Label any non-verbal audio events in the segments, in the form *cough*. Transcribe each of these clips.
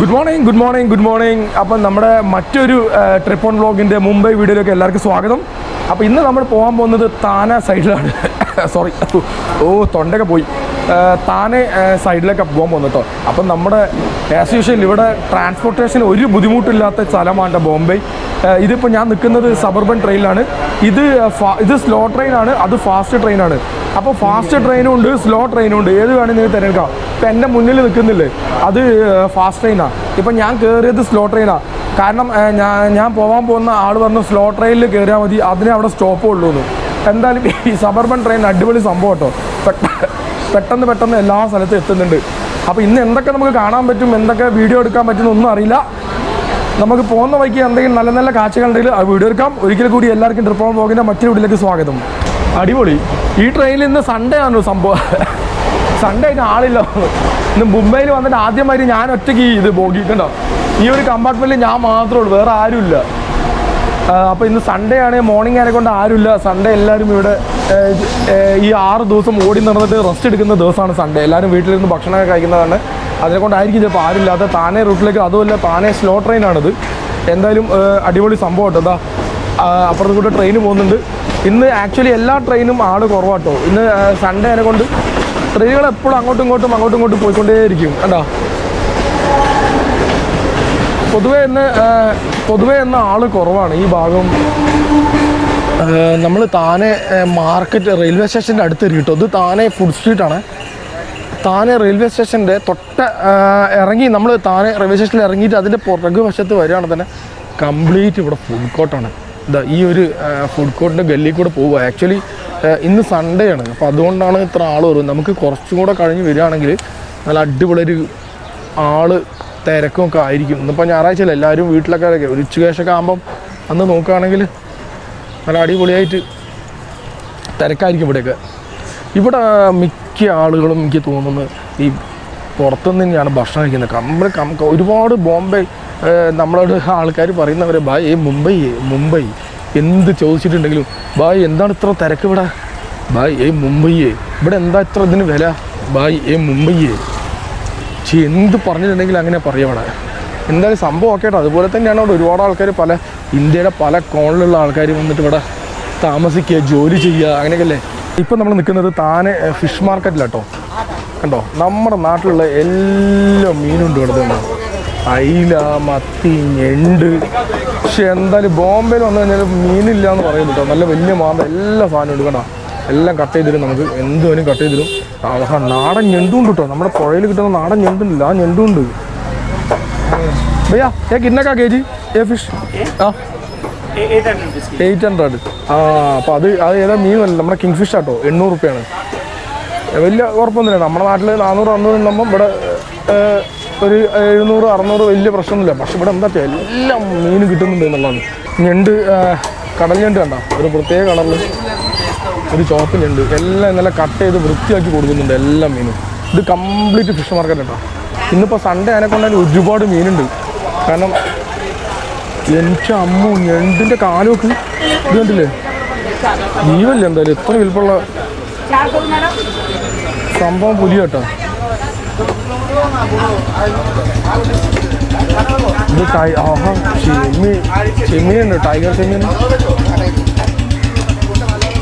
Good morning good morning good morning അപ്പം നമ്മുടെ മറ്റൊരു ട്രിപ്പ് ഓൺ വ്ളോഗിന്റെ മുംബൈ വീഡിയോയിലേക്ക് എല്ലാവർക്കും സ്വാഗതം. അപ്പോൾ ഇന്ന് നമ്മൾ പോകാൻ പോകുന്നത് താന സൈഡിലാണ്. *laughs* സോറി ഓ തൊണ്ടൊക്കെ പോയി. താനെ സൈഡിലൊക്കെ പോകാൻ പോകുന്നു കേട്ടോ അപ്പം നമ്മുടെ ആസ് യൂഷ്വൽ ഇവിടെ ട്രാൻസ്പോർട്ടേഷൻ ഒരു ബുദ്ധിമുട്ടില്ലാത്ത സ്ഥലമാണ് ബോംബെ. ഇതിപ്പോൾ ഞാൻ നിൽക്കുന്നത് സബർബൻ ട്രെയിനിലാണ് ഇത് ഇത് സ്ലോ ട്രെയിനാണ് അത് ഫാസ്റ്റ് ട്രെയിനാണ് അപ്പോൾ ഫാസ്റ്റ് ട്രെയിനും ഉണ്ട് സ്ലോ ട്രെയിനും ഉണ്ട്. ഏത് വേണമെങ്കിൽ നിങ്ങൾ തിരഞ്ഞെടുക്കാം. ഇപ്പം എന്റെ മുന്നിൽ നിൽക്കുന്നില്ലേ? അത് ഫാസ്റ്റ് ട്രെയിനാണ് ഇപ്പം ഞാൻ കയറിയത് സ്ലോ ട്രെയിനാണ് കാരണം ഞാൻ ഞാൻ പോകാൻ പോകുന്ന ആൾ പറഞ്ഞു സ്ലോ ട്രെയിനിൽ കയറിയാൽ മതി. അതിനെ അവിടെ സ്റ്റോപ്പ് ഉള്ളൂ എന്ന്. എന്തായാലും ഈ സബർബൻ ട്രെയിൻ അടിപൊളി സംഭവം കേട്ടോ. പെട്ടെന്ന് പെട്ടെന്ന് എല്ലാ സ്ഥലത്തും എത്തുന്നുണ്ട്. അപ്പോൾ ഇന്ന് എന്തൊക്കെ നമുക്ക് കാണാൻ പറ്റും? എന്തൊക്കെ വീഡിയോ എടുക്കാൻ പറ്റും ഒന്നും അറിയില്ല. നമുക്ക് പോകുന്ന വഴിക്ക് എന്തെങ്കിലും നല്ല നല്ല കാഴ്ചകളുണ്ടെങ്കിൽ ആ വീഡിയോ എടുക്കാം. ഒരിക്കൽ കൂടി എല്ലാവർക്കും ട്രിപ്പ് പോകുന്ന മറ്റൊരു വീട്ടിലേക്ക് സ്വാഗതം. അടിപൊളി. ഈ ട്രെയിനിൽ ഇന്ന് സൺഡേ ആണ് സംഭവം. സൺഡേ ആയിട്ട് ആളില്ല. ഇന്ന് മുംബൈയിൽ വന്നിട്ട് ആദ്യമായിട്ട് ഞാൻ ഒറ്റയ്ക്ക് ഇത് ബോഗിക്കണ്ടോ ഈ ഒരു കമ്പാർട്ട്മെന്റിൽ ഞാൻ മാത്രമേ ഉള്ളൂ വേറെ ആരുമില്ല. അപ്പോൾ ഇന്ന് സൺഡേ ആണെങ്കിൽ മോർണിംഗ് ആരെ കൊണ്ട് ആരുമില്ല. സൺഡേ എല്ലാവരും ഇവിടെ ഈ ആറ് ദിവസം ഓടി നടന്നിട്ട് റെസ്റ്റ് എടുക്കുന്ന ദിവസമാണ് സൺഡേ എല്ലാവരും വീട്ടിലിരുന്ന് ഭക്ഷണമൊക്കെ കഴിക്കുന്നതാണ്. അതിനെ കൊണ്ടായിരിക്കും ചിലപ്പോൾ ആരുമില്ലാത്ത താനെ റൂട്ടിലേക്ക് അതുമല്ല താനെ സ്ലോ ട്രെയിനാണിത് എന്തായാലും അടിപൊളി സംഭവം കേട്ടോ. ആ, അപ്പുറത്ത് കൂടെ ട്രെയിൻ പോകുന്നുണ്ട്. ഇന്ന് ആക്ച്വലി എല്ലാ ട്രെയിനും ആൾ കുറവാട്ടോ. ഇന്ന് സൺഡേ ആയത് കൊണ്ട് ട്രെയിനുകൾ എപ്പോഴും അങ്ങോട്ടും ഇങ്ങോട്ടും അങ്ങോട്ടും ഇങ്ങോട്ടും പോയിക്കൊണ്ടേയിരിക്കും. കണ്ടോ? പൊതുവേ ഇന്ന് പൊതുവേ ഇന്ന് ആൾ കുറവാണ് ഈ ഭാഗം. നമ്മൾ താനെ മാർക്കറ്റ് റെയിൽവേ സ്റ്റേഷന്റെ അടുത്ത് കിട്ടും ഇത് താനെ ഫുഡ് സ്ട്രീറ്റാണ് താനെ റെയിൽവേ സ്റ്റേഷന്റെ തൊട്ട ഇറങ്ങി നമ്മൾ താനെ റെയിൽവേ സ്റ്റേഷനിൽ ഇറങ്ങിയിട്ട് അതിന്റെ പുറകു വശത്ത് വരികയാണെങ്കിൽ തന്നെ കംപ്ലീറ്റ് ഇവിടെ ഫുഡ് കോർട്ടാണ് ഇതാ ഈ ഒരു ഫുഡ് കോർട്ടിന്റെ ഗല്ലിൽ കൂടെ പോവുക. ആക്ച്വലി ഇന്ന് സൺഡേ ആണ്. അപ്പോൾ അതുകൊണ്ടാണ് ഇത്ര ആൾ വരും നമുക്ക് കുറച്ചും കൂടെ കഴിഞ്ഞ് വരികയാണെങ്കിൽ നല്ല അടിപൊളി ഒരു ആൾ തിരക്കുമൊക്കെ ആയിരിക്കും. ഇന്നിപ്പോൾ ഞായറാഴ്ച അല്ലേ? എല്ലാവരും വീട്ടിലൊക്കെ. ഒരു ഉച്ചകേശൊക്കെ ആകുമ്പം അന്ന് നോക്കുകയാണെങ്കിൽ നല്ല അടിപൊളിയായിട്ട് തിരക്കായിരിക്കും ഇവിടെയൊക്കെ. ഇവിടെ മിക്ക ആളുകളും എനിക്ക് തോന്നുന്നത് ഈ പുറത്തുനിന്ന് തന്നെയാണ് ഭക്ഷണം കഴിക്കുന്നത്. കമ്പ ഒരുപാട് ബോംബെ നമ്മളോട് ആൾക്കാർ പറയുന്നവരെ ബായ് ഏ മുംബൈ മുംബൈ എന്ത് ചോദിച്ചിട്ടുണ്ടെങ്കിലും ബായ് എന്താണ് ഇത്ര തിരക്ക് ഇവിടെ? ബായ് ഏ മുംബൈയെ ഇവിടെ എന്താ ഇത്ര ഇതിന് വില? ബായ് ഏ മുംബൈയെ പക്ഷേ എന്ത് പറഞ്ഞിട്ടുണ്ടെങ്കിലും അങ്ങനെ പറയവിടെ എന്തായാലും സംഭവം ഒക്കെ കേട്ടോ അതുപോലെ തന്നെയാണ് അവിടെ ഒരുപാട് ആൾക്കാർ പല ഇന്ത്യയുടെ പല കോണിലുള്ള ആൾക്കാർ വന്നിട്ട് ഇവിടെ താമസിക്കുക ജോലി ചെയ്യുക അങ്ങനെയൊക്കെ അല്ലേ ഇപ്പം നമ്മൾ നിൽക്കുന്നത് താനെ ഫിഷ് മാർക്കറ്റിലാട്ടോ കണ്ടോ? നമ്മുടെ നാട്ടിലുള്ള എല്ലാ മീനും ഉണ്ട് ഇവിടെ അയില മത്തി ഞണ്ട്. പക്ഷെ എന്തായാലും ബോംബെയിൽ വന്നു കഴിഞ്ഞാൽ മീനില്ല എന്ന് പറയുന്നു കേട്ടോ. നല്ല വലിയ മാന്ത എല്ലാ സാധനവും എടുക്കണ്ട എല്ലാം കട്ട് ചെയ്തിരും നമുക്ക്. എന്ത് വേണേലും കട്ട് ചെയ്തിരും നാടൻ ഞണ്ടും കേട്ടോ. നമ്മുടെ പുഴയിൽ കിട്ടുന്ന നാടൻ ഇല്ല, ആ ഞണ്ടും ഉണ്ട്. ഭയ്യാ ഏ കിന്നക്കാ കെ ജി ഏ ഫിഷ് ആ. Eight hundred. ആ അപ്പോൾ അത് അത് ഏതാ മീനല്ല നമ്മുടെ കിങ് ഫിഷ് ആട്ടോ. എണ്ണൂറ് റുപ്യാണ്. വലിയ കുഴപ്പമൊന്നുമില്ല. നമ്മുടെ നാട്ടിൽ നാനൂറ് അറുന്നൂറ് നമ്മൾ ഇവിടെ ഒരു എഴുന്നൂറ് അറുന്നൂറ് വലിയ പ്രശ്നമൊന്നുമില്ല. പക്ഷെ ഇവിടെ എന്താ വെച്ചാൽ എല്ലാം മീൻ കിട്ടുന്നുണ്ട് എന്നുള്ളതാണ്. ഞണ്ട് കടൽ ഞണ്ട് കണ്ട? ഒരു പ്രത്യേക കളറിൽ ഒരു ചോപ്പ് ഞണ്ട് എല്ലാം നല്ല കട്ട് ചെയ്ത് വൃത്തിയാക്കി കൊടുക്കുന്നുണ്ട് എല്ലാ മീനും. ഇത് കംപ്ലീറ്റ് ഫിഷ് മാർക്കറ്റ് കേട്ടോ ഇന്നിപ്പോൾ സൺഡേ അതിനെ കൊണ്ടാൽ ഒരുപാട് മീനുണ്ട്. കാരണം എനിക്ക് അമ്മു ഞണ്ടിന്റെ കാലുമൊക്കെ ഇത് കണ്ടില്ലേ? ജീവല്ലേ എന്തായാലും. എത്ര വലുപ്പമുള്ള സംഭവം പുലി കേട്ടോ ഇത് ടൈ ആഹാ ചെമ്മീ ചെമ്മീനുണ്ട് ടൈഗർ ചെമ്മീൻ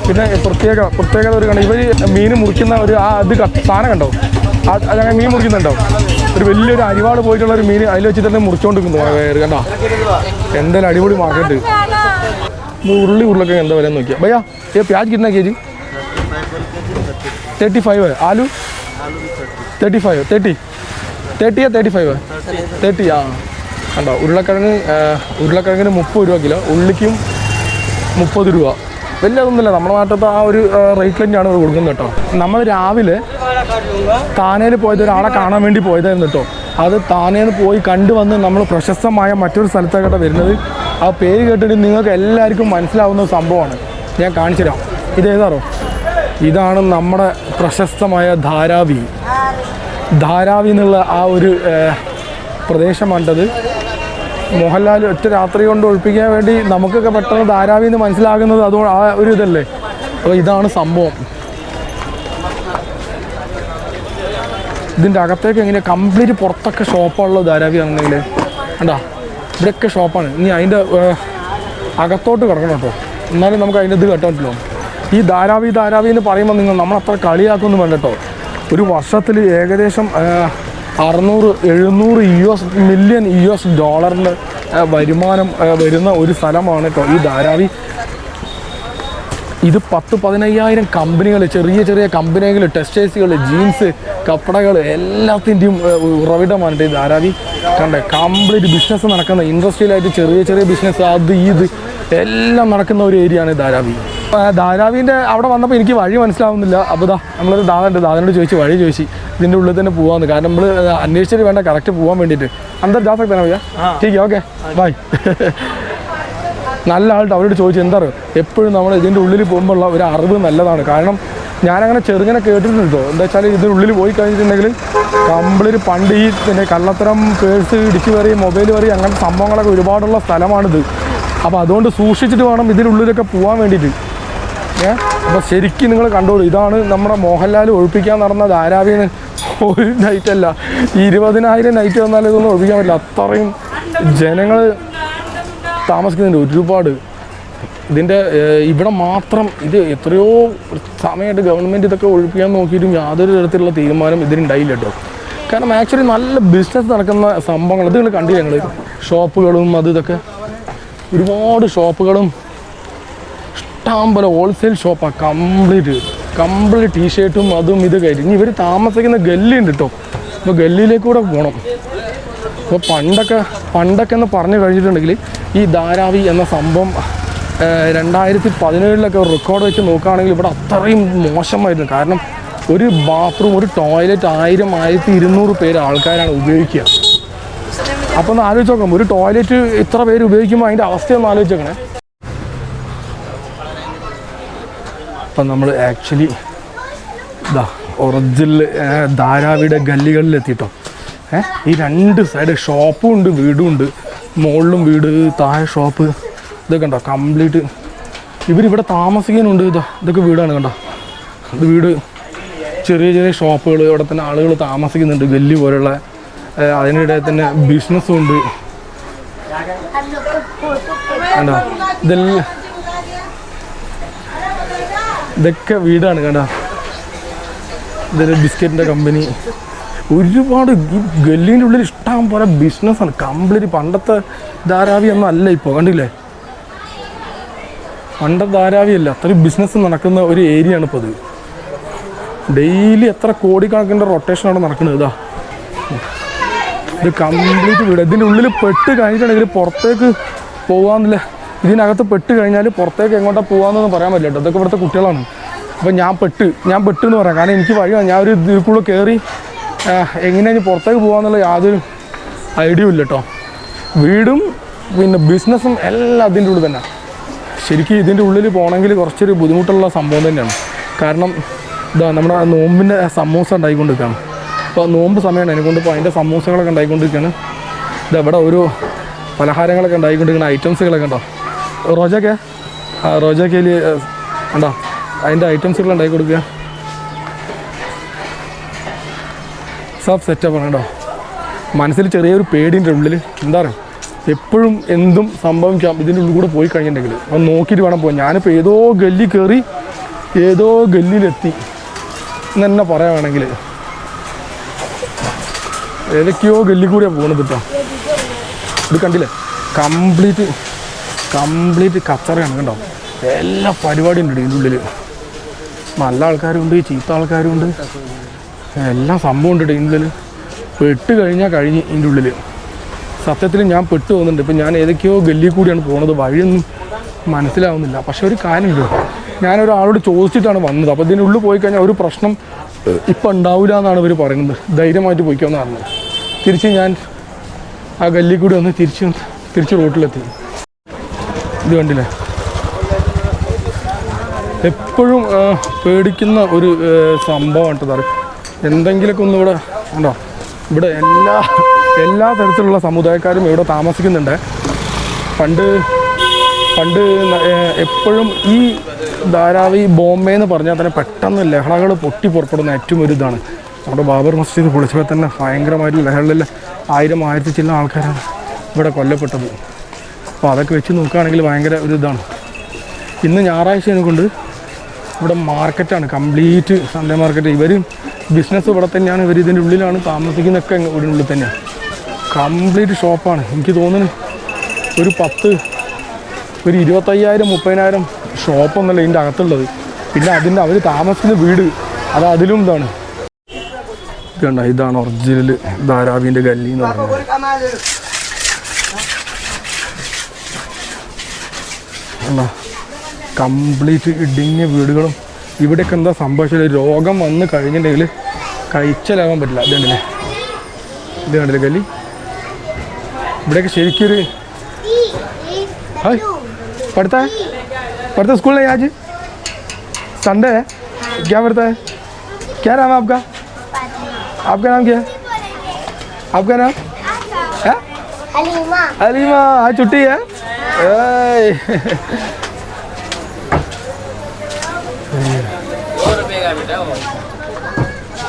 പിന്നെ പ്രത്യേക പ്രത്യേകത ഒരു കണ്ട ഇവർ മീൻ മുറിക്കുന്ന ഒരു ആ അത് സാധനം കണ്ടോ അതങ്ങനെ മീൻ മുറിക്കുന്നുണ്ടോ ഒരു വലിയൊരു അരിവാട് പോയിട്ടുള്ള ഒരു മീൻ അതിൽ വെച്ചിട്ട് തന്നെ മുറിച്ചുകൊണ്ടിരിക്കുന്നു കണ്ടോ എന്തായാലും അടിപൊളി മാർക്കറ്റ് ഉരുളി ഉരുളൊക്കെ എന്താ വരാൻ നോക്കിയാ ഭയ്യാ ഏ പ്യാജ് കിട്ടുന്ന K G thirty five aloo thirty five thirty thirty thirty five thirty ആ. കണ്ടോ ഉരുളക്കിഴങ്ങ് ഉരുളക്കിഴങ്ങിന് മുപ്പത് രൂപ കിലോ ഉള്ളിക്കും മുപ്പത് രൂപ. വലിയ അതൊന്നുമില്ല നമ്മുടെ നാട്ടിലത്തെ ആ ഒരു റേറ്റ് തന്നെയാണ് ഇത് കൊടുക്കുന്നത് കേട്ടോ. നമ്മൾ രാവിലെ താനേൽ പോയത് ഒരാളെ കാണാൻ വേണ്ടി പോയതായിരുന്നു കേട്ടോ. അത് താനേന്ന് പോയി കണ്ടുവന്ന് നമ്മൾ പ്രശസ്തമായ മറ്റൊരു സ്ഥലത്തേക്കട്ടെ വരുന്നത്. ആ പേര് കേട്ടിട്ട് നിങ്ങൾക്ക് എല്ലാവർക്കും മനസ്സിലാവുന്ന സംഭവമാണ്. ഞാൻ കാണിച്ചു തരാം ഇതേതാറോ ഇതാണ് നമ്മുടെ പ്രശസ്തമായ ധാരാവി. ധാരാവി എന്നുള്ള ആ ഒരു പ്രദേശമാണ്ടത് മോഹൻലാൽ ഒറ്റ രാത്രി കൊണ്ട് ഒഴിപ്പിക്കാൻ വേണ്ടി നമുക്കൊക്കെ പെട്ടെന്ന് ധാരാവി എന്ന് മനസ്സിലാകുന്നത് അതുകൊണ്ട് ആ ഒരു ഇതല്ലേ? അപ്പോൾ ഇതാണ് സംഭവം. ഇതിന്റെ അകത്തേക്ക് എങ്ങനെ കംപ്ലീറ്റ് പുറത്തൊക്കെ ഷോപ്പുള്ള ധാരാവിയാണെന്നെങ്കിൽ കണ്ടാ? ഇവിടെയൊക്കെ ഷോപ്പാണ്. ഇനി അതിന്റെ അകത്തോട്ട് കിടക്കണം കേട്ടോ. എന്നാലും നമുക്ക് അതിന്റെ ഇത് കേട്ടോ ഈ ധാരാവി ധാരാവി എന്ന് പറയുമ്പോൾ നിങ്ങൾ നമ്മളത്ര കളിയാക്കൊന്നും വേണ്ട കേട്ടോ. ഒരു വർഷത്തിൽ ഏകദേശം അറുന്നൂറ് എഴുന്നൂറ് U S million U S ഡോളറിന്റെ വരുമാനം വരുന്ന ഒരു സ്ഥലമാണ് കേട്ടോ ഈ ധാരാവി. ഇത് പത്ത് പതിനയ്യായിരം കമ്പനികൾ ചെറിയ ചെറിയ കമ്പനികൾ ടെക്സ്റ്റൈൽസുകൾ ജീൻസ് കപ്പടകൾ എല്ലാത്തിന്റെയും ഉറവിടമാണ് ഈ ധാരാവി. കണ്ടേ കംപ്ലീറ്റ് ബിസിനസ് നടക്കുന്ന ഇൻഡസ്ട്രിയലായിട്ട് ചെറിയ ചെറിയ ബിസിനസ് അത് ഇത് എല്ലാം നടക്കുന്ന ഒരു ഏരിയയാണ് ധാരാവി. ധാരാവിന്റെ അവിടെ വന്നപ്പോൾ എനിക്ക് വഴി മനസ്സിലാവുന്നില്ല. അപ്പോൾ ദാ നമ്മളൊരു ദാദനുണ്ട്. ദാദനോട് ചോദിച്ചു വഴി ചോദിച്ചു. ഇതിന്റെ ഉള്ളിൽ തന്നെ പോകാമെന്ന് കാരണം നമ്മൾ അന്വേഷിച്ചിട്ട് വേണ്ട കറക്റ്റ് പോകാൻ വേണ്ടിയിട്ട്. അന്തർ ജാ തന്നെ ഭയ്യ ടീക്ക് ഓക്കെ ബൈ നല്ല ആളുടെ അവരോട് ചോദിച്ചു എന്താ പറയുക എപ്പോഴും നമ്മൾ ഇതിന്റെ ഉള്ളിൽ പോകുമ്പോഴുള്ള ഒരു അറിവ് നല്ലതാണ്. കാരണം ഞാനങ്ങനെ ചെറുങ്ങനെ കേട്ടിട്ടുണ്ടോ? എന്താ വെച്ചാൽ ഉള്ളിൽ പോയി കഴിഞ്ഞിട്ടുണ്ടെങ്കിൽ കമ്പിളിൽ പണ്ട് ഈ പിന്നെ കള്ളത്തരം പേഴ്സ് ഇടിച്ചു വരി മൊബൈൽ വരി അങ്ങനത്തെ സംഭവങ്ങളൊക്കെ ഒരുപാടുള്ള സ്ഥലമാണിത്. അപ്പോൾ അതുകൊണ്ട് സൂക്ഷിച്ചിട്ട് വേണം ഇതിനുള്ളിലൊക്കെ പോകാൻ വേണ്ടിയിട്ട്. അപ്പോൾ ശരിക്കും നിങ്ങൾ കണ്ടോളൂ ഇതാണ് നമ്മുടെ മോഹൻലാൽ ഒഴിപ്പിക്കാൻ നടന്ന ധാരാവിന്ന് ഒരു നൈറ്റ് അല്ല ഇരുപതിനായിരം നൈറ്റ് വന്നാൽ ഇതൊന്നും ഒഴിപ്പിക്കാൻ പറ്റില്ല. അത്രയും ജനങ്ങൾ താമസിക്കുന്നുണ്ട് ഒരുപാട്. ഇതിന്റെ ഇവിടെ മാത്രം ഇത് എത്രയോ സമയമായിട്ട് ഗവൺമെന്റ് ഇതൊക്കെ ഒഴിപ്പിക്കാൻ നോക്കിയിട്ടും യാതൊരു തരത്തിലുള്ള തീരുമാനം ഇതിനുണ്ടായില്ല കേട്ടോ. കാരണം ആക്ച്വലി നല്ല ബിസിനസ് നടക്കുന്ന സംഭവങ്ങൾ ഇത് നിങ്ങൾ കണ്ടില്ല ഞങ്ങൾ ഷോപ്പുകളും അത് ഇതൊക്കെ. ഒരുപാട് ഷോപ്പുകളും ഇഷ്ടംപോലെ ഹോൾസെയിൽ ഷോപ്പാണ് കംപ്ലീറ്റ് കംപ്ലീറ്റ് ടീഷർട്ടും അതും ഇത് ഇനി ഇവർ താമസിക്കുന്ന ഗല്ലി ഉണ്ട് കേട്ടോ അപ്പോൾ ഗല്ലിയിലേക്ക് കൂടെ പോകണം അപ്പോൾ പണ്ടൊക്കെ പണ്ടൊക്കെ എന്ന് പറഞ്ഞു കഴിഞ്ഞിട്ടുണ്ടെങ്കിൽ ഈ ധാരാവി എന്ന സംഭവം രണ്ടായിരത്തി പതിനേഴിലൊക്കെ റെക്കോർഡ് വെച്ച് നോക്കുകയാണെങ്കിൽ ഇവിടെ അത്രയും മോശമായിരുന്നു. കാരണം ഒരു ബാത്റൂം ഒരു ടോയ്ലറ്റ് ആയിരം ആയിരത്തി ഇരുന്നൂറ് പേര് ആൾക്കാരാണ് ഉപയോഗിക്കുക. അപ്പോൾ ഒന്ന് ആലോചിച്ച് നോക്കാം. ഒരു ടോയ്ലറ്റ് ഇത്ര പേര് ഉപയോഗിക്കുമ്പോൾ അതിന്റെ അവസ്ഥയൊന്ന് ആലോചിച്ച് അപ്പം നമ്മൾ ആക്ച്വലി ഇതാ ഒറിജിനൽ ധാരാവിയുടെ ഗല്ലികളിൽ ഏ ഈ രണ്ട് സൈഡ് ഷോപ്പും ഉണ്ട് വീടും ഉണ്ട്. മുകളിലും വീട് താഴെ ഷോപ്പ് ഇതൊക്കെ ഉണ്ടോ കംപ്ലീറ്റ് ഇവരിവിടെ താമസിക്കാനുണ്ട് ഇതാ ഇതൊക്കെ വീടാണ് കണ്ടോ. ഇത് വീട് ചെറിയ ചെറിയ ഷോപ്പുകൾ ഇവിടെ തന്നെ ആളുകൾ താമസിക്കുന്നുണ്ട് ഗല്ലി പോലുള്ള അതിനിടെ തന്നെ ബിസിനസ്സും ഉണ്ട്. കണ്ടോ ഇതെല്ലാം ഇതൊക്കെ വീടാണ് കണ്ട. ഇതൊരു ബിസ്ക്കറ്റിന്റെ കമ്പനി ഒരുപാട് ഈ ഗല്ലീന്റെ ഉള്ളിൽ ഇഷ്ടം പോലെ ബിസിനസ്സാണ് കംപ്ലീറ്റ് പണ്ടത്തെ ധാരാവി ഒന്നും അല്ല ഇപ്പോൾ കണ്ടില്ലേ? പണ്ടത്തെ ധാരാവിയല്ല അത്രയും ബിസിനസ് നടക്കുന്ന ഒരു ഏരിയ ആണ് ഇപ്പോൾ അത് ഡെയിലി എത്ര കോടിക്കണക്കിന്റെ റൊട്ടേഷനാണ് നടക്കുന്നത് ഇതാ. ഇത് കംപ്ലീറ്റ് വീട്. ഇതിന്റെ ഉള്ളിൽ പെട്ട് കഴിഞ്ഞിട്ടുണ്ടെങ്കിൽ പുറത്തേക്ക് പോകാന്നില്ല ഇതിനകത്ത് പെട്ട് കഴിഞ്ഞാൽ പുറത്തേക്ക് എങ്ങോട്ടാ പോകാമെന്നൊന്നും പറയാൻ പറ്റില്ല ഇതൊക്കെ ഇവിടുത്തെ കുട്ടികളാണ്. അപ്പോൾ ഞാൻ പെട്ട് ഞാൻ പെട്ട് എന്ന് പറയാം. കാരണം എനിക്ക് വഴി ഞാൻ ഒരു ഇതിൽ കൂടെ കയറി എങ്ങനെയാണ് പുറത്തേക്ക് പോകാമെന്നുള്ള യാതൊരു ഐഡിയ ഇല്ല കേട്ടോ. വീടും പിന്നെ ബിസിനസ്സും എല്ലാം അതിന്റെ ഉള്ളിൽ തന്നെ. ശരിക്കും ഇതിന്റെ ഉള്ളിൽ പോകണമെങ്കിൽ കുറച്ചൊരു ബുദ്ധിമുട്ടുള്ള സംഭവം തന്നെയാണ്. കാരണം ഇതാ നമ്മുടെ നോമ്പിന്റെ സമൂസ ഉണ്ടായിക്കൊണ്ടിരിക്കുകയാണ്. അപ്പോൾ നോമ്പ് സമയമാണ്. എന്നെക്കൊണ്ട് ഇപ്പോൾ അതിന്റെ സമൂസകളൊക്കെ ഉണ്ടായിക്കൊണ്ടിരിക്കുകയാണ്. ഇതവിടെ ഓരോ പലഹാരങ്ങളൊക്കെ ഉണ്ടായിക്കൊണ്ടിരിക്കുന്ന ഐറ്റംസുകളൊക്കെ ഉണ്ടോ? റോജയ്ക്ക് ആ റോജയ്ക്കയിൽ ഉണ്ടോ? അതിന്റെ ഐറ്റംസുകൾ ഉണ്ടാക്കി കൊടുക്കുക. സബ് സെറ്റപ്പാണ് കേട്ടോ. മനസ്സിൽ ചെറിയൊരു പേടിന്റെ ഉള്ളിൽ എന്താ പറയുക എപ്പോഴും എന്തും സംഭവിക്കാം. ഇതിന്റെ ഉള്ളിൽ കൂടെ പോയി കഴിഞ്ഞിട്ടുണ്ടെങ്കിൽ ഒന്ന് നോക്കിയിട്ട് വേണം പോകാൻ ഞാനിപ്പോൾ ഏതോ ഗല്ലി കയറി ഏതോ ഗല്ലിയിലെത്തി. എന്ന് തന്നെ പറയാൻ വേണമെങ്കിൽ ഏതൊക്കെയോ ഗല്ലി കൂടിയാണ് പോകുന്നത് കേട്ടോ ഇത് കണ്ടില്ലേ? കംപ്ലീറ്റ് കംപ്ലീറ്റ് കച്ചറയാണ് കണ്ടോ? എല്ലാ പരിപാടിയും ഉണ്ട് ഇതിന്റെ ഉള്ളിൽ നല്ല ആൾക്കാരുണ്ട് ചീത്ത ആൾക്കാരുണ്ട്. എല്ലാ സംഭവം ഉണ്ട് ഇതിന്റെ ഉള്ളിൽ പെട്ട് കഴിഞ്ഞാൽ കഴിഞ്ഞ് ഇതിന്റെ ഉള്ളിൽ സത്യത്തിൽ ഞാൻ പെട്ട് പോകുന്നുണ്ട്. ഇപ്പം ഞാൻ ഏതൊക്കെയോ ഗല്ലി കൂടിയാണ് പോകുന്നത് വഴിയൊന്നും മനസ്സിലാവുന്നില്ല. പക്ഷെ ഒരു കാര്യമുണ്ട് ഞാനൊരാളോട് ചോദിച്ചിട്ടാണ് വന്നത്. അപ്പോൾ ഇതിന്റെ ഉള്ളിൽ പോയി കഴിഞ്ഞാൽ ഒരു പ്രശ്നം ഇപ്പം ഉണ്ടാവില്ല എന്നാണ് ഇവർ പറയുന്നത്. ധൈര്യമായിട്ട് പോയിക്കോന്ന് പറഞ്ഞത്. തിരിച്ച് ഞാൻ ആ ഗല്ലി കൂടി ഒന്ന് തിരിച്ച് തിരിച്ച് റോട്ടിലെത്തി. ഇത് കണ്ടില്ലേ? എപ്പോഴും പേടിക്കുന്ന ഒരു സംഭവമാണ് കേട്ടോ സാറ്. എന്തെങ്കിലുമൊക്കെ ഒന്ന് ഇവിടെ ഉണ്ടോ? ഇവിടെ എല്ലാ എല്ലാ തരത്തിലുള്ള സമുദായക്കാരും ഇവിടെ താമസിക്കുന്നുണ്ട്. പണ്ട് പണ്ട് എപ്പോഴും ഈ ധാരാവി ബോംബെ എന്ന് പറഞ്ഞാൽ തന്നെ പെട്ടെന്ന് ലഹളകൾ പൊട്ടി പുറപ്പെടുന്ന ഏറ്റവും ഒരു ഇതാണ്. നമ്മുടെ ബാബർ മസ്ജിദ് പൊളിച്ചപ്പോൾ തന്നെ ഭയങ്കരമായിട്ട് ലഹളയിൽ ആയിരം ആയിരത്തി ചില്ല ആൾക്കാരാണ് ഇവിടെ കൊല്ലപ്പെട്ടത്. അപ്പോൾ അതൊക്കെ വെച്ച് നോക്കുകയാണെങ്കിൽ ഭയങ്കര ഒരു ഇതാണ്. ഇന്ന് ഞായറാഴ്ച കൊണ്ട് ഇവിടെ മാർക്കറ്റാണ് കംപ്ലീറ്റ് സൺഡേ മാർക്കറ്റ് ഇവർ ബിസിനസ് ഇവിടെ തന്നെയാണ് ഇവർ ഇതിന്റെ ഉള്ളിലാണ് താമസിക്കുന്നതൊക്കെ ഉള്ളിൽ തന്നെയാണ് കംപ്ലീറ്റ് ഷോപ്പാണ്. എനിക്ക് തോന്നുന്നു ഒരു പത്ത് ഒരു ഇരുപത്തയ്യായിരം മുപ്പതിനായിരം ഷോപ്പൊന്നല്ല ഇതിന്റെ അകത്തുള്ളത്. പിന്നെ അതിന്റെ അവർ താമസിക്കുന്ന വീട് അത് അതിലും ഇതാണ്. ഇത് ഇതാണ് ഒറിജിനൽ ധാരാവിന്റെ ഗല്ലി എന്ന് പറയുന്നത്. കണ്ടോ കംപ്ലീറ്റ് ഇടുങ്ങിയ വീടുകളും ഇവിടെയൊക്കെ എന്താ സംഭവിച്ചത് രോഗം വന്ന് കഴിഞ്ഞിട്ടുണ്ടെങ്കിൽ കഴിച്ചലാകാൻ പറ്റില്ല ഇത് കണ്ടില്ലേ ഇത് കണ്ടില്ലേ ഗല്ലി ഇവിടെയൊക്കെ ശരിക്കൊരു हाय पढ़ता है पढ़ता है स्कूल नहीं आज संडे है क्या पढ़ता है क्या नाम है आपका आपका नाम क्या है आपका नाम है हलीमा अलीमा आज छुट्टी है ऐ।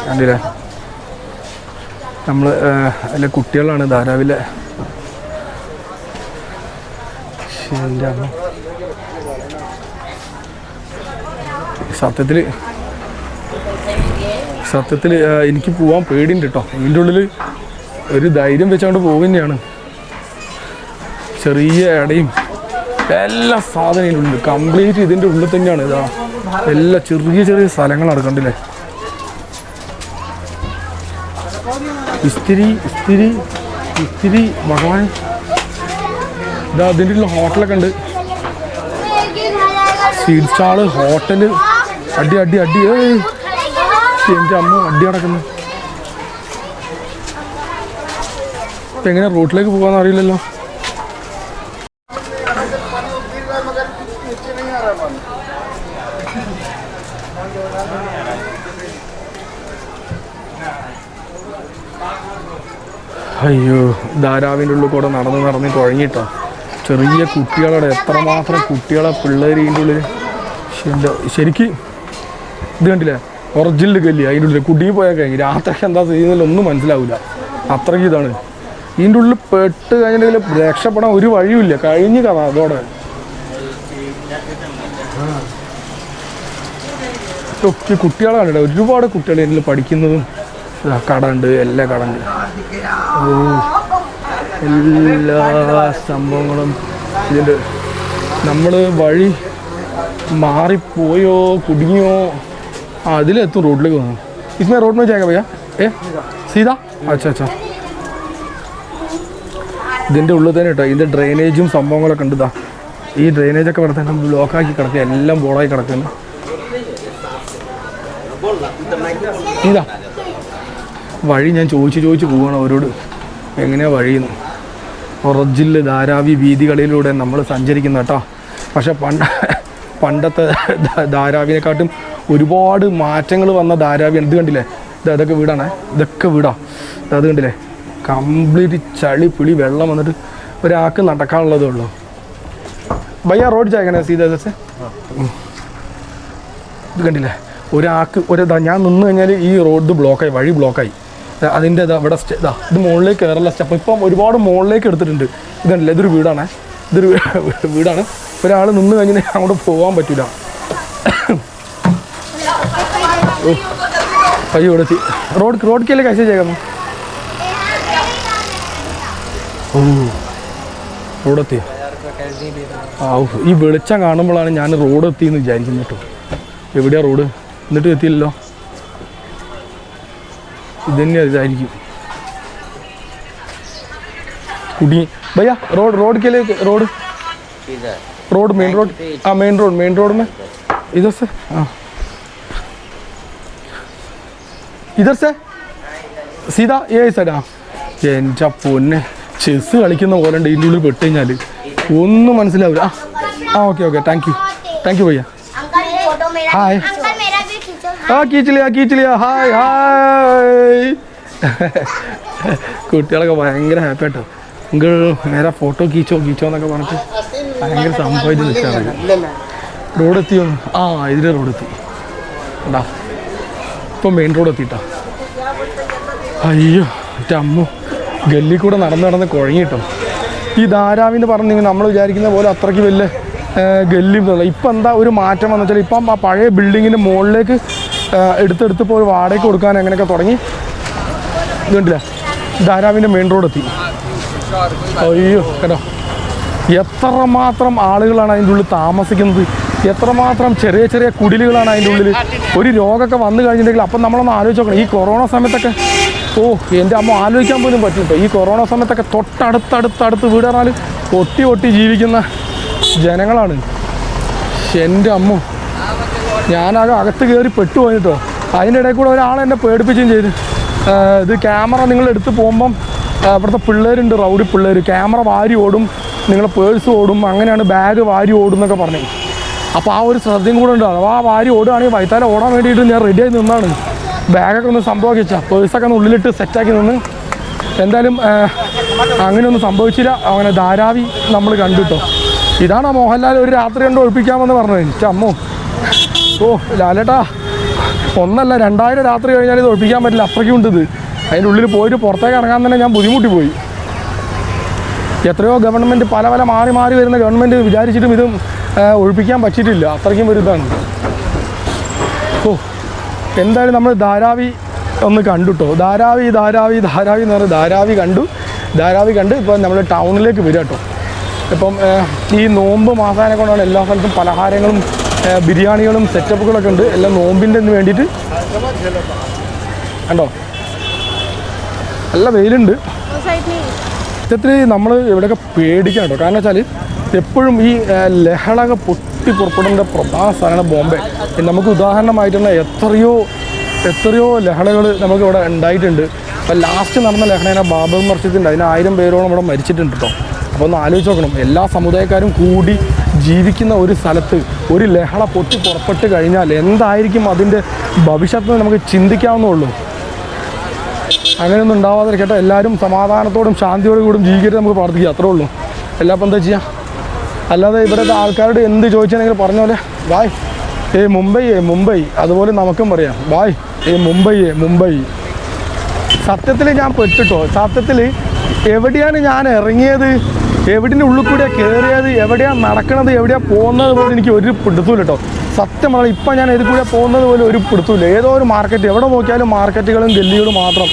കണ്ടില്ലേ? നമ്മൾ അതിലെ കുട്ടികളാണ് ധാരാവിലെ. സത്യത്തിൽ സത്യത്തിൽ എനിക്ക് പോവാൻ പേടിയുണ്ട് കേട്ടോ. ഇതിന്റെ ഉള്ളിൽ ഒരു ധൈര്യം വെച്ചുകൊണ്ട് പോകുന്നതാണ് ചെറിയ ഇടയും എല്ലാ സാധനങ്ങളുണ്ട് കംപ്ലീറ്റ് ഇതിന്റെ ഉള്ളിൽ തന്നെയാണ് ഇതാ. എല്ലാ ചെറിയ ചെറിയ സ്ഥലങ്ങളാണ് കണ്ടില്ലേ? ഇസ്തിരി ഇസ്തിരി ഇസ്തിരി ഭഗവാൻ. ഇതാ അതിന്റെ ഉള്ള ഹോട്ടലൊക്കെ ഉണ്ട്. Sweet stall hotel. അടി അടി അടി. എന്റെ അമ്മ അടി നടക്കുന്നു. ഇപ്പൊ എങ്ങനെ റോട്ടിലേക്ക് പോകാമെന്ന് അറിയില്ലല്ലോ. അയ്യോ ധാരാവിന്റെ ഉള്ളിൽ കൂടെ നടന്ന് നടന്ന് കുഴങ്ങിട്ടോ. ചെറിയ കുട്ടികളുടെ എത്രമാത്രം കുട്ടികളെ പിള്ളേർ ഇതിന്റെ ഉള്ളിൽ ശരി ശരിക്ക് ഇത് കണ്ടില്ലേ? ഒറിജിനൽ കല്ല് അതിന്റെ ഉള്ളിൽ കുടുങ്ങി പോയാൽ കഴിഞ്ഞ്. രാത്രി എന്താ ചെയ്യുന്നില്ല ഒന്നും മനസ്സിലാവില്ല അത്രയ്ക്ക് ഇതാണ്. ഇതിന്റെ ഉള്ളിൽ പെട്ട് കഴിഞ്ഞിട്ടുണ്ടെങ്കിൽ രക്ഷപ്പെടാൻ ഒരു വഴിയുമില്ല. കഴിഞ്ഞ് കഥ അതോടെ. കുട്ടികളാണ് കുട്ടികളെ കണ്ടിട്ട് ഒരുപാട് കുട്ടികൾ ഇതിൽ പഠിക്കുന്നതും ഇതാ കട ഉണ്ട് എല്ലാ കട ഉണ്ട് ഓ എല്ലാ സംഭവങ്ങളും ഇതിൻ്റെ നമ്മൾ വഴി മാറിപ്പോയോ കുടുങ്ങിയോ ആ അതിലെത്തും റോഡിലേക്ക് വന്നു इसमें रोड में जाएगा भैया ए सीधा अच्छा अच्छा ഇതിൻ്റെ ഉള്ളിൽ തന്നെ കേട്ടോ ഇതിൻ്റെ ഡ്രെയിനേജും സംഭവങ്ങളൊക്കെ ഉണ്ട് ഇതാ ഈ ഡ്രെയിനേജൊക്കെ ഇവിടെ തന്നെ ബ്ലോക്കാക്കി കിടക്കുക എല്ലാം ബോളായി കിടക്കുന്നു ഇതാ വഴി ഞാൻ ചോദിച്ച് ചോദിച്ച് പോവുകയാണ് അവരോട്. എങ്ങനെയാണ് വഴിയെന്ന്. ഒറിജിനൽ ധാരാവി വീതികളിലൂടെ നമ്മൾ സഞ്ചരിക്കുന്ന കേട്ടോ. പക്ഷേ പണ്ട് പണ്ടത്തെ ധാരാവിനെക്കാട്ടും ഒരുപാട് മാറ്റങ്ങൾ വന്ന ധാരാവി ഇത് കണ്ടില്ലേ? ഇത് അതൊക്കെ വീടാണേ. ഇതൊക്കെ വീടാ. അത് കണ്ടില്ലേ? കംപ്ലീറ്റ് ചളി പുളി വെള്ളം വന്നിട്ട് ഒരാൾക്ക് നടക്കാനുള്ളതേ ഉള്ളൂ. ഭയ്യ റോഡ് ചായക്കണേ സീതാ ഇത് കണ്ടില്ലേ? ഒരാൾക്ക് ഒരു ഞാൻ നിന്ന് കഴിഞ്ഞാൽ ഈ റോഡ് ബ്ലോക്കായി വഴി ബ്ലോക്കായി. അതിന്റെ ഇതാ ഇവിടെ ഇതാ ഇത് മുകളിലേക്ക് കയറുള്ള സ്റ്റെപ്പ്. ഇപ്പം ഒരുപാട് മുകളിലേക്ക് എടുത്തിട്ടുണ്ട്. ഇത് ഇതൊരു *laughs* വീടാണ്. ഇതൊരു വീടാണ്. ഒരാൾ നിന്ന് കഴിഞ്ഞാൽ *laughs* അങ്ങോട്ട് പോകാൻ പറ്റില്ല പയ്യ കൊടുത്തി റോഡ് റോഡിലേക്ക് കൈസ ചെയ്യാമോ ഓ റോഡെത്തി ആ ഈ വെളിച്ചം കാണുമ്പോഴാണ് ഞാൻ റോഡ് എത്തിയെന്ന് വിചാരിക്കുന്നു കേട്ടോ. എവിടെയാണ് റോഡ്? എന്നിട്ട് എത്തിയില്ലല്ലോ. ഇതന്നെ ഇതായിരിക്കും കുടി भैया रोड रोड के लिए रोड किधर रोड मेन रोड हाँ मेन रोड मेन रोड में इधर से हाँ इधर से സീതാ ഏ സൈഡാ എൻ്റെ പൊന്നെ ചെസ് കളിക്കുന്ന പോലെ ഉണ്ട് ഇതിൻ്റെ ഉള്ളിൽ പെട്ട് കഴിഞ്ഞാൽ ഒന്നും മനസ്സിലാവില്ല ആ ആ okay okay thank you thank you ഭയ്യ uncle ആ കീച്ചിലിയാ കീച്ചിലിയാ. ഹായ് ഹായ് കുട്ടികളൊക്കെ ഭയങ്കര ഹാപ്പി ആട്ടോ. നിങ്ങൾ നേരെ ഫോട്ടോ കീച്ചോ കീച്ചോ എന്നൊക്കെ പറഞ്ഞിട്ട് ഭയങ്കര സംഭവിച്ച് റോഡ് എത്തിയോ ആ ഇതിലെ റോഡ് എത്തി. ഉണ്ടാ ഇപ്പം മെയിൻ റോഡ് എത്തിയിട്ടാ അയ്യോ എന്റെ അമ്മു. ഗല്ലി കൂടെ നടന്ന് നടന്ന് കുഴങ്ങിട്ടോ. ഈ ധാരാവിന്ന് പറഞ്ഞ് നമ്മൾ വിചാരിക്കുന്ന പോലെ അത്രയ്ക്ക് വലിയ ഗല്ലി ഇപ്പം എന്താ ഒരു മാറ്റം വന്നു വെച്ചാൽ ഇപ്പം ആ പഴയ ബിൽഡിങ്ങിന്റെ മുകളിലേക്ക് എടുത്തെടുത്ത് പോയി വാടകയ്ക്ക് കൊടുക്കാൻ അങ്ങനെയൊക്കെ തുടങ്ങി? ഇത് കണ്ടില്ല? ധാരാവിന്റെ മെയിൻ റോഡ് എത്തി. അയ്യോ കേട്ടോ. എത്രമാത്രം ആളുകളാണ് അതിന്റെ ഉള്ളിൽ താമസിക്കുന്നത്? എത്രമാത്രം ചെറിയ ചെറിയ കുടിലുകളാണ് അതിന്റെ ഉള്ളിൽ? ഒരു രോഗമൊക്കെ വന്നു കഴിഞ്ഞിട്ടുണ്ടെങ്കിൽ അപ്പം നമ്മളൊന്ന് ആലോചിച്ച് നോക്കണം. ഈ കൊറോണ സമയത്തൊക്കെ ഓ എന്റെ അമ്മ ആലോചിക്കാൻ പോലും പറ്റില്ല. ഈ കൊറോണ സമയത്തൊക്കെ തൊട്ടടുത്തടുത്തടുത്ത് വീട് പറഞ്ഞാൽ ഒട്ടി ഒട്ടി ജീവിക്കുന്ന ജനങ്ങളാണ്. എന്റെ അമ്മ. ഞാനാകെ അകത്ത് കയറി പെട്ടുപോയി കേട്ടോ. അതിന്റെ ഇടയിൽ കൂടെ ഒരാൾ എന്നെ പേടിപ്പിച്ചും ചെയ്തു. ഇത് ക്യാമറ നിങ്ങൾ എടുത്ത് പോകുമ്പം ഇവിടുത്തെ പിള്ളേരുണ്ട് റൗഡി പിള്ളേർ ക്യാമറ വാരി ഓടും നിങ്ങളെ പേഴ്സ് ഓടും അങ്ങനെയാണ് ബാഗ് വാരി ഓടും എന്നൊക്കെ പറഞ്ഞു. അപ്പോൾ ആ ഒരു ശ്രദ്ധയും കൂടെ ഉണ്ട്. അഥവാ വാരി ഓടുകയാണെങ്കിൽ വൈത്താലം ഓടാൻ വേണ്ടിയിട്ട് ഞാൻ റെഡിയായി നിന്നാണ്. ബാഗൊക്കെ ഒന്ന് സംഭവിച്ച? പേഴ്സൊക്കെ ഒന്ന് ഉള്ളിലിട്ട് സെറ്റാക്കി നിന്ന്. എന്തായാലും അങ്ങനെയൊന്നും സംഭവിച്ചില്ല. അങ്ങനെ ധാരാവി നമ്മൾ കണ്ടിട്ടോ ഇതാണ് മോഹൻലാൽ ഒരു രാത്രി കൊണ്ട് ഒഴിപ്പിക്കാമെന്ന് പറഞ്ഞത്. എനിക്ക് അമ്മോ. ഓ ലാലേട്ടാ ഒന്നല്ല രണ്ടായിരം രാത്രി കഴിഞ്ഞാൽ ഇത് ഒഴിപ്പിക്കാൻ പറ്റില്ല. അത്രയ്ക്കും ഉണ്ട് ഇത്. അതിന്റെ ഉള്ളിൽ പോയിട്ട് പുറത്തേക്ക് ഇറങ്ങാൻ തന്നെ ഞാൻ ബുദ്ധിമുട്ടി പോയി. എത്രയോ ഗവൺമെന്റ് പല പല മാറി മാറി വരുന്ന ഗവൺമെന്റ് വിചാരിച്ചിട്ടും ഇതും ഒഴിപ്പിക്കാൻ പറ്റിയിട്ടില്ല. അത്രയ്ക്കും ഒരു ഇതാണ്. ഓ എന്തായാലും നമ്മൾ ധാരാവി ഒന്ന് കണ്ടുട്ടോ. ധാരാവി ധാരാവി ധാരാവി എന്ന് പറഞ്ഞ ധാരാവി കണ്ടു. ധാരാവി കണ്ട് ഇപ്പോൾ നമ്മൾ ടൗണിലേക്ക് വരിക കേട്ടോ. ഇപ്പം ഈ നോമ്പ് മാസാനെ കൊണ്ടാണ് എല്ലാ സ്ഥലത്തും പലഹാരങ്ങളും ബിരിയാണികളും സെറ്റപ്പുകളൊക്കെ ഉണ്ട്. എല്ലാം നോമ്പിന്റെ വേണ്ടിയിട്ട്. കണ്ടോ? നല്ല വെയിലുണ്ട്. സത്യത്തിൽ നമ്മൾ ഇവിടെയൊക്കെ പേടിക്കണം കേട്ടോ. കാരണം വെച്ചാൽ എപ്പോഴും ഈ ലഹളൊക്കെ ലഹളക പൊട്ടി പുറപ്പെടുന്ന പ്രധാന സ്ഥലമാണ് ബോംബെ. നമുക്ക് ഉദാഹരണമായിട്ടുള്ള എത്രയോ എത്രയോ ലഹളകൾ നമുക്ക് ഇവിടെ ഉണ്ടായിട്ടുണ്ട്. അപ്പോൾ ലാസ്റ്റ് നടന്ന ലഹളേനെ ബാബർ മർച്ചിട്ടുണ്ട് അതിന് ആയിരം പേരോളം ഇവിടെ മരിച്ചിട്ടുണ്ട് കേട്ടോ. അപ്പോൾ ഒന്ന് ആലോചിച്ച് നോക്കണം. എല്ലാ സമുദായക്കാരും കൂടി ജീവിക്കുന്ന ഒരു സ്ഥലത്ത് ഒരു ലഹള പൊട്ടി പുറപ്പെട്ട് കഴിഞ്ഞാൽ എന്തായിരിക്കും അതിന്റെ ഭവിഷ്യത്ത് നമുക്ക് ചിന്തിക്കാവുന്നേ ഉള്ളൂ. അങ്ങനെയൊന്നും ഉണ്ടാവാതിരിക്കട്ടെ എല്ലാവരും സമാധാനത്തോടും ശാന്തിയോടും കൂടി ജീവിക്കരുത് നമുക്ക് പ്രാർത്ഥിക്കുക അത്രേ ഉള്ളൂ. എല്ലാം അപ്പം എന്താ ചെയ്യുക അല്ലാതെ ഇവിടുത്തെ ആൾക്കാരോട് എന്ത് ചോദിച്ചാണെങ്കിൽ പറഞ്ഞ പോലെ ബായ് ഏ മുംബൈ ഏ മുംബൈ. അതുപോലെ നമുക്കും പറയാം ബായ് ഏ മുംബൈ ഏ മുംബൈ. സത്യത്തിൽ ഞാൻ പെട്ടിട്ടോ? സത്യത്തിൽ എവിടെയാണ് ഞാൻ ഇറങ്ങിയത്? എവിടിന്റെ ഉള്ളിൽ കൂടെ കയറിയത് എവിടെയാണ് നടക്കണത് എവിടെയാണ് പോകുന്നത് പോലും എനിക്ക് ഒരു പിടുത്തൂല കേട്ടോ സത്യം പറഞ്ഞാൽ ഇപ്പം ഞാൻ ഇതിൽ കൂടെ പോകുന്നത് പോലും ഒരു പിടുത്തൂല ഏതോ ഒരു മാർക്കറ്റ് എവിടെ നോക്കിയാലും മാർക്കറ്റുകളും ഗല്ലികളും മാത്രം.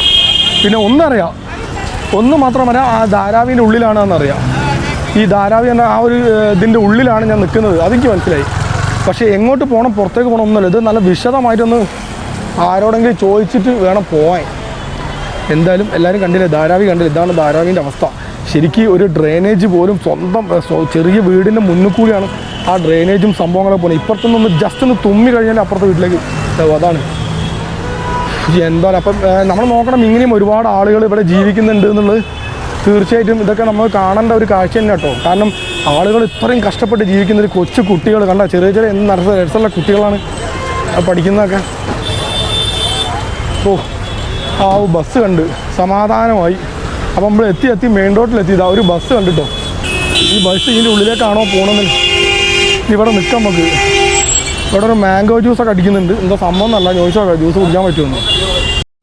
പിന്നെ ഒന്നറിയാം ഒന്ന് മാത്രമല്ല ആ ധാരാവിന്റെ ഉള്ളിലാണെന്നറിയാം ഈ ധാരാവി എന്ന ആ ഒരു ഇതിന്റെ ഉള്ളിലാണ് ഞാൻ നിൽക്കുന്നത്. അതെനിക്ക് മനസ്സിലായി. പക്ഷേ എങ്ങോട്ട് പോകണം പുറത്തേക്ക് പോകണം ഒന്നുമല്ല. ഇത് നല്ല വിശദമായിട്ടൊന്ന് ആരോടെങ്കിലും ചോദിച്ചിട്ട് വേണം പോവാൻ. എന്തായാലും എല്ലാവരും കണ്ടില്ലേ? ധാരാവി കണ്ടില്ല? ഇതാണ് ധാരാവിന്റെ അവസ്ഥ. ശരിക്കും ഒരു ഡ്രെയിനേജ് പോലും സ്വന്തം ചെറിയ വീടിന്റെ മുന്നിൽ കൂടിയാണ് ആ ഡ്രെയിനേജും സംഭവങ്ങളൊക്കെ പോകുന്നത്. ഇപ്പുറത്തുനിന്ന് ജസ്റ്റ് ഒന്ന് തുമ്മി കഴിഞ്ഞാൽ അപ്പുറത്തെ വീട്ടിലേക്ക് അതാണ്. എന്താണ്? അപ്പം നമ്മൾ നോക്കണം ഇങ്ങനെയും ഒരുപാട് ആളുകൾ ഇവിടെ ജീവിക്കുന്നുണ്ട് എന്നുള്ളത് തീർച്ചയായിട്ടും ഇതൊക്കെ നമ്മൾ കാണേണ്ട ഒരു കാഴ്ച തന്നെ കേട്ടോ. കാരണം ആളുകൾ ഇത്രയും കഷ്ടപ്പെട്ട് ജീവിക്കുന്ന ഒരു കൊച്ചു കുട്ടികൾ കണ്ട ചെറിയ ചെറിയ എന്ത് നടത്ത രസമുള്ള കുട്ടികളാണ് പഠിക്കുന്നതൊക്കെ. ഓ ആ ബസ് കണ്ട് സമാധാനമായി അപ്പം നമ്മൾ എത്തി എത്തി മെയിൻ റോഡിലെത്തി ഇതാ ഒരു ബസ് കണ്ടിട്ടോ. ഈ ബസ് ഇതിന്റെ ഉള്ളിലേക്കാണോ പോകണമെന്ന് ഇവിടെ നിൽക്കാം നമുക്ക്. ഇവിടെ ഒരു മാംഗോ ജ്യൂസൊക്കെ അടിക്കുന്നുണ്ട്. എന്താ സംഭവം എന്നല്ല ജ്യൂസ് കുടിക്കാൻ പറ്റുമെന്ന്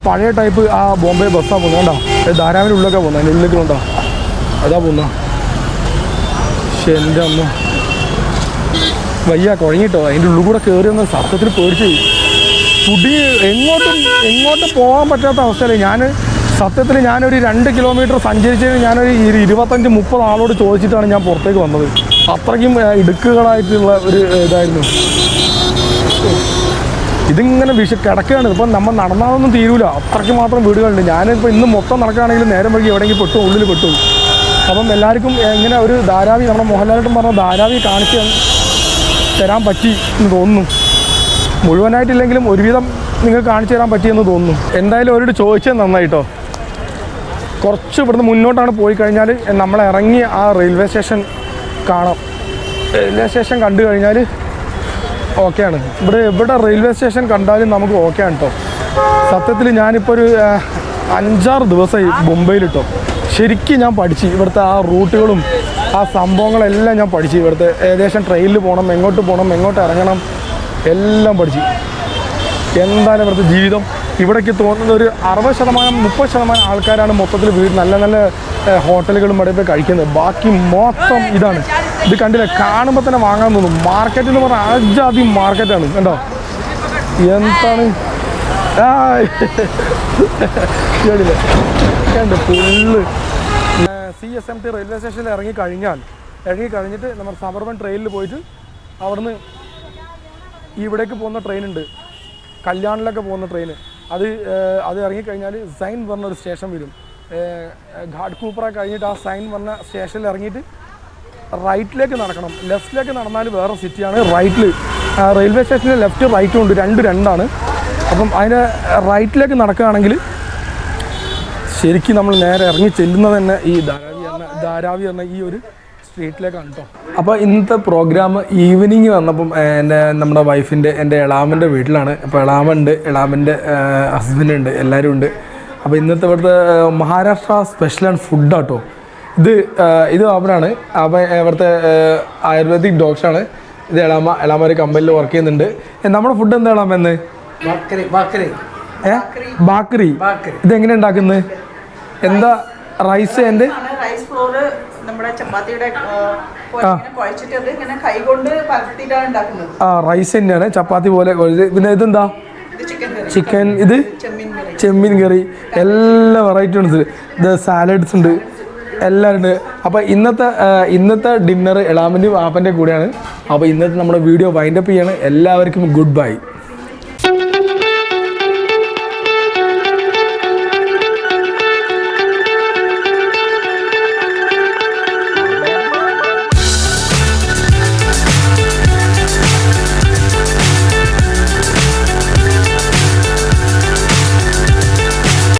പഴയ ടൈപ്പ് ആ ബോംബെ ബസ്സാണ് പോകുന്നത്. കണ്ടോ? ധാരാവിന്റെ ഉള്ളിലൊക്കെ പോകുന്നത്. അതിന്റെ ഉള്ളിലേക്ക് കൊണ്ടോ. അതാ പോകുന്ന എന്റെ അമ്മ. വയ്യ കുഴങ്ങിട്ടോ. അതിന്റെ ഉള്ളിൽ കൂടെ കയറി വന്ന് സത്യത്തിൽ പേടിച്ചു. കുടി എങ്ങോട്ടും എങ്ങോട്ടും പോകാൻ പറ്റാത്ത അവസ്ഥയല്ലേ ഞാൻ സത്യത്തിൽ ഞാനൊരു രണ്ട് കിലോമീറ്റർ സഞ്ചരിച്ചതിന് ഞാനൊരു ഇരു- ഇരുപത്തഞ്ച് മുപ്പത് ആളോട് ചോദിച്ചിട്ടാണ് ഞാൻ പുറത്തേക്ക് വന്നത്. അത്രയ്ക്കും ഇടുക്കുകളായിട്ടുള്ള ഒരു ഇതായിരുന്നു. ഇതിങ്ങനെ വിഷ കിടക്കുകയാണ്. ഇപ്പം നമ്മൾ നടന്നാലൊന്നും തീരൂല. അത്രയ്ക്ക് മാത്രം വീടുകളുണ്ട്. ഞാനിപ്പോൾ ഇന്ന് മൊത്തം നടക്കുകയാണെങ്കിൽ നേരം വൈകി എവിടെയെങ്കിലും പെട്ടു ഉള്ളിൽ പെട്ടു. അപ്പം എല്ലാവർക്കും ഇങ്ങനെ ഒരു ധാരാവി നമ്മുടെ മോഹൻലാലിട്ടും പറഞ്ഞ ധാരാവി കാണിച്ച് തരാൻ പറ്റി എന്ന് തോന്നുന്നു. മുഴുവനായിട്ടില്ലെങ്കിലും ഒരുവിധം നിങ്ങൾക്ക് കാണിച്ചു തരാൻ പറ്റിയെന്ന് തോന്നുന്നു. എന്തായാലും അവരോട് ചോദിച്ചത് നന്നായിട്ടോ? കുറച്ച് ഇവിടുന്ന് മുന്നോട്ടാണ് പോയി കഴിഞ്ഞാൽ നമ്മൾ ഇറങ്ങി ആ റെയിൽവേ സ്റ്റേഷൻ കാണാം. റെയിൽവേ സ്റ്റേഷൻ കണ്ടു കഴിഞ്ഞാൽ ഓക്കെയാണ് ഇവിടെ ഇവിടെ റെയിൽവേ സ്റ്റേഷൻ കണ്ടാലും നമുക്ക് ഓക്കെയാണ് കേട്ടോ സത്യത്തിൽ ഞാനിപ്പോൾ ഒരു അഞ്ചാറ് ദിവസമായി മുംബൈയിൽ കേട്ടോ ശരിക്കും ഞാൻ പഠിച്ച് ഇവിടുത്തെ ആ റൂട്ടുകളും ആ സംഭവങ്ങളെല്ലാം ഞാൻ പഠിച്ച് ഇവിടുത്തെ ഏകദേശം ട്രെയിനിൽ പോകണം എങ്ങോട്ട് പോകണം എങ്ങോട്ട് ഇറങ്ങണം എല്ലാം പഠിച്ച്. എന്താണ് ഇവിടുത്തെ ജീവിതം ഇവിടേക്ക് തോന്നുന്ന ഒരു അറുപത് ശതമാനം മുപ്പത് ശതമാനം ആൾക്കാരാണ് മൊത്തത്തിൽ വീട് നല്ല നല്ല ഹോട്ടലുകളും അടുത്ത് കഴിക്കുന്നത്. ബാക്കി മൊത്തം ഇതാണ്. ഇത് കണ്ടില്ല? കാണുമ്പോൾ തന്നെ വാങ്ങാൻ തോന്നും. മാർക്കറ്റ് എന്ന് പറഞ്ഞാൽ ആജാതി മാർക്കറ്റാണ് കണ്ടോ? എന്താണ്? Full C S M T railway സ്റ്റേഷനിൽ ഇറങ്ങി കഴിഞ്ഞാൽ ഇറങ്ങി കഴിഞ്ഞിട്ട് നമ്മൾ സബർബൻ ട്രെയിനിൽ പോയിട്ട് അവിടുന്ന് ഇവിടേക്ക് പോകുന്ന ട്രെയിനുണ്ട് കല്യാണിലൊക്കെ പോകുന്ന ട്രെയിൻ അത് അത് ഇറങ്ങിക്കഴിഞ്ഞാൽ സൈൻ പറഞ്ഞ ഒരു സ്റ്റേഷൻ വരും. ഘാട്ട് കൂപ്പറ കഴിഞ്ഞിട്ട് ആ സൈൻ പറഞ്ഞ സ്റ്റേഷനിൽ ഇറങ്ങിയിട്ട് റൈറ്റിലേക്ക് നടക്കണം. ലെഫ്റ്റിലേക്ക് നടന്നാൽ വേറെ സിറ്റിയാണ്. റൈറ്റിൽ റെയിൽവേ സ്റ്റേഷനിൽ ലെഫ്റ്റ് റൈറ്റും ഉണ്ട്. രണ്ട് രണ്ടാണ്. അപ്പം അതിന് റൈറ്റിലേക്ക് നടക്കുകയാണെങ്കിൽ ശരിക്കും നമ്മൾ നേരെ ഇറങ്ങി ചെല്ലുന്നത് തന്നെ ഈ ധാരാവി എന്ന ധാരാവി എന്ന ഈ ഒരു സ്ട്രീറ്റിലേക്കാണ് കേട്ടോ അപ്പോൾ ഇന്നത്തെ പ്രോഗ്രാം ഈവനിങ് വന്നപ്പം എന്റെ എന്റെ നമ്മുടെ വൈഫിന്റെ എന്റെ എളാമന്റെ വീട്ടിലാണ്. അപ്പോൾ എളാമുണ്ട് എളാമന്റെ ഹസ്ബൻഡ് ഉണ്ട് എല്ലാവരും ഉണ്ട്. അപ്പോൾ ഇന്നത്തെ ഇവിടുത്തെ മഹാരാഷ്ട്ര സ്പെഷ്യൽ ആണ് ഫുഡ് ഏഹ്, ഇത് അവനാണ് അവൻ ഇവിടുത്തെ ആയുർവേദിക് ഡോക്ടറാണ് ഇത് എളാമ എളാമ ഒരു കമ്പനിയിൽ വർക്ക് ചെയ്യുന്നുണ്ട്. നമ്മുടെ ഫുഡ് എന്താ എളാമ എന്ന് ബക്കറി ഇതെങ്ങനെ ഉണ്ടാക്കുന്നത്? എന്താ റൈസ് എന്റെ നമ്മുടെ ചപ്പാത്തിയുടെ കുഴച്ചിട്ട് അത് ഇങ്ങനെ കൈകൊണ്ട് പരത്തിയിട്ടാണ് ഉണ്ടാക്കുന്നത്. ആ റൈസ് തന്നെയാണ് ചപ്പാത്തി പോലെ പിന്നെ ഇതെന്താ? ഇത് ചിക്കൻ ഇത്? ചെമ്മീൻ കറി. ചെമ്മീൻ കറി. എല്ലാ വെറൈറ്റി ഉണ്ട് ഇത്. സാലഡ്സ് ഉണ്ട്. എല്ലാം ഉണ്ട്. അപ്പോൾ ഇന്നത്തെ ഇന്നത്തെ ഡിന്നർ ഇളാമന്റെയും ആപ്പന്റെ കൂടെയാണ്. അപ്പോൾ ഇന്നത്തെ നമ്മുടെ വീഡിയോ വൈൻഡപ്പ് ചെയ്യാണ്. എല്ലാവർക്കും ഗുഡ് ബൈ